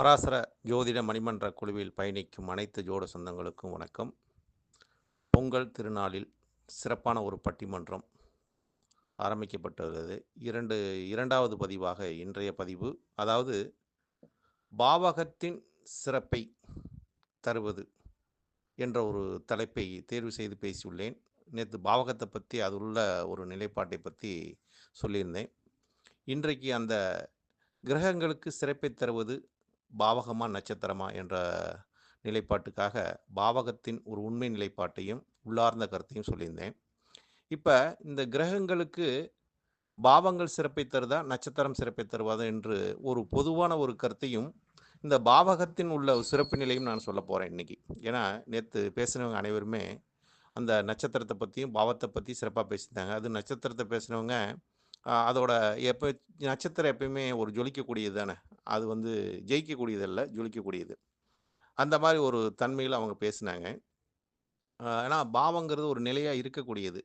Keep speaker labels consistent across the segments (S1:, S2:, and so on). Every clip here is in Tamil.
S1: பராசர ஜோதிட மணிமன்ற குழுவில் பயணிக்கும் அனைத்து ஜோட சொந்தங்களுக்கும் வணக்கம். பொங்கல் திருநாளில் சிறப்பான ஒரு பட்டிமன்றம் ஆரம்பிக்கப்பட்டுள்ளது. இரண்டு இரண்டாவது பதிவாக இன்றைய பதிவு அதாவது பாவகத்தின் சிறப்பை தருவது என்ற ஒரு தலைப்பை தேர்வு செய்து பேசியுள்ளேன். நேற்று பாவகத்தை பற்றி அது உள்ள ஒரு நிலைப்பாட்டை பற்றி சொல்லியிருந்தேன். இன்றைக்கு அந்த கிரகங்களுக்கு சிறப்பை தருவது பாவகமா நட்சத்திரமா என்ற நிலைப்பாட்டுக்காக பாவகத்தின் ஒரு உண்மை நிலைப்பாட்டையும் உள்ளார்ந்த கருத்தையும் சொல்லியிருந்தேன். இப்போ இந்த கிரகங்களுக்கு பாவங்கள் சிறப்பை தருதா நட்சத்திரம் சிறப்பை தருவதா என்று ஒரு பொதுவான ஒரு கருத்தையும் இந்த பாவகத்தின் உள்ள சிறப்பு நிலையும் நான் சொல்ல போகிறேன் இன்னைக்கு. ஏன்னா நேற்று பேசினவங்க அனைவருமே அந்த நட்சத்திரத்தை பற்றியும் பாவத்தை பற்றி சிறப்பாக பேசியிருந்தாங்க. அது நட்சத்திரத்தை பேசினவங்க அதோட எப்போ நட்சத்திரம் எப்பயுமே ஒரு ஜொலிக்கக்கூடியது தானே. அது வந்து ஜெயிக்கக்கூடியதல்ல ஜொலிக்கக்கூடியது. அந்த மாதிரி ஒரு தன்மையில் அவங்க பேசினாங்க. ஏன்னா பாவங்கிறது ஒரு நிலையாக இருக்கக்கூடியது.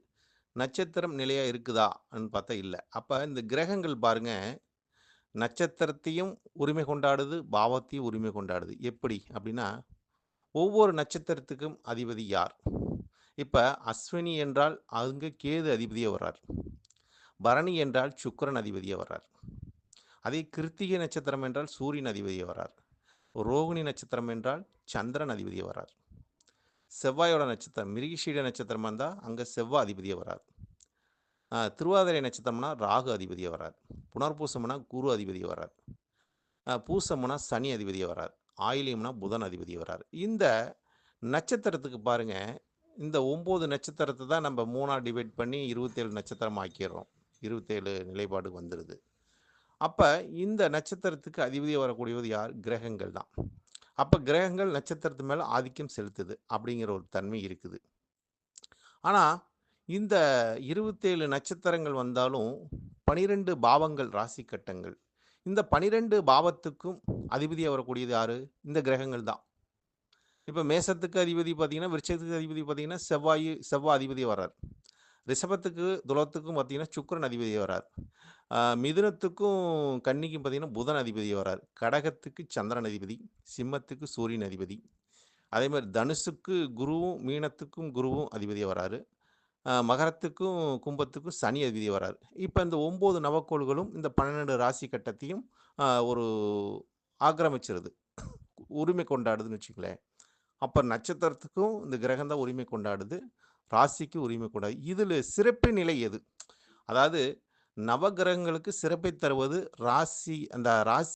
S1: நட்சத்திரம் நிலையாக இருக்குதான்னு பார்த்தா இல்லை. அப்போ இந்த கிரகங்கள் பாருங்க நட்சத்திரத்தையும் உரிமை கொண்டாடுது பாவத்தையும் உரிமை கொண்டாடுது. எப்படி அப்படின்னா ஒவ்வொரு நட்சத்திரத்துக்கும் அதிபதி யார்? இப்போ அஸ்வினி என்றால் அங்கே கேது அதிபதியாக வர்றார். பரணி என்றால் சுக்கிரன் அதிபதியாக வர்றார். அதே கிருத்திகை நட்சத்திரம் என்றால் சூரியன் அதிபதி வரார். ரோகிணி நட்சத்திரம் என்றால் சந்திரன் அதிபதியை வரார். செவ்வாயோட நட்சத்திரம் மிருகிஷீட நட்சத்திரம் இருந்தால் அங்கே செவ்வாய் அதிபதியாக வர்றார் திருவாதிரை நட்சத்திரம்னா ராகு அதிபதியாக வர்றார் புனர்பூசம்னா குரு அதிபதியாக வரார். பூசம்னா சனி அதிபதியாக வரார். ஆயிலியம்னா புதன் அதிபதியாக வரார். இந்த நட்சத்திரத்துக்கு பாருங்கள் இந்த ஒம்பது நட்சத்திரத்தை தான் நம்ம மூணாக டிவைட் பண்ணி இருபத்தேழு நட்சத்திரம் ஆக்கிடுறோம். இருபத்தேழு நிலைப்பாடு வந்துடுது அப்போ இந்த நட்சத்திரத்துக்கு அதிபதியாக வரக்கூடியது யார்? கிரகங்கள் தான். அப்போ கிரகங்கள் நட்சத்திரத்து மேலே ஆதிக்கம் செலுத்துது அப்படிங்கிற ஒரு தன்மை இருக்குது. ஆனால் இந்த இருபத்தேழு நட்சத்திரங்கள் வந்தாலும் பனிரெண்டு பாவங்கள் ராசி கட்டங்கள். இந்த பனிரெண்டு பாவத்துக்கும் அதிபதியாக வரக்கூடியது யாரு? இந்த கிரகங்கள் தான். இப்போ மேசத்துக்கு அதிபதி பார்த்தீங்கன்னா விருட்சத்துக்கு அதிபதி பார்த்தீங்கன்னா செவ்வாய் செவ்வாய் அதிபதி வர்றார். ரிஷபத்துக்கு துலத்துக்கும் பார்த்தீங்கன்னா சுக்கிரன் அதிபதி வர்றார். மிதுனத்துக்கும் கன்னிக்கும் பார்த்தீங்கன்னா புதன் அதிபதி வர்றார். கடகத்துக்கு சந்திரன் அதிபதி சிம்மத்துக்கு சூரியன் அதிபதி. அதே மாதிரி தனுசுக்கு குருவும் மீனத்துக்கும் குருவும் அதிபதியாக வராரு மகரத்துக்கும் கும்பத்துக்கும் சனி அதிபதி வராரு இப்போ இந்த ஒம்பது நவக்கோள்களும் இந்த பன்னெண்டு ராசி கட்டத்தையும் ஒரு ஆக்கிரமிச்சிருது. உரிமை கொண்டாடுதுன்னு வச்சுங்களேன் அப்போ நட்சத்திரத்துக்கும் இந்த கிரகம் தான் உரிமை கொண்டாடுது. ராசிக்கு உரிமை கொண்டாடு இதில் சிறப்பு நிலை எது? அதாவது நவகிரகங்களுக்கு சிறப்பை தருவது ராசி அந்த ராசி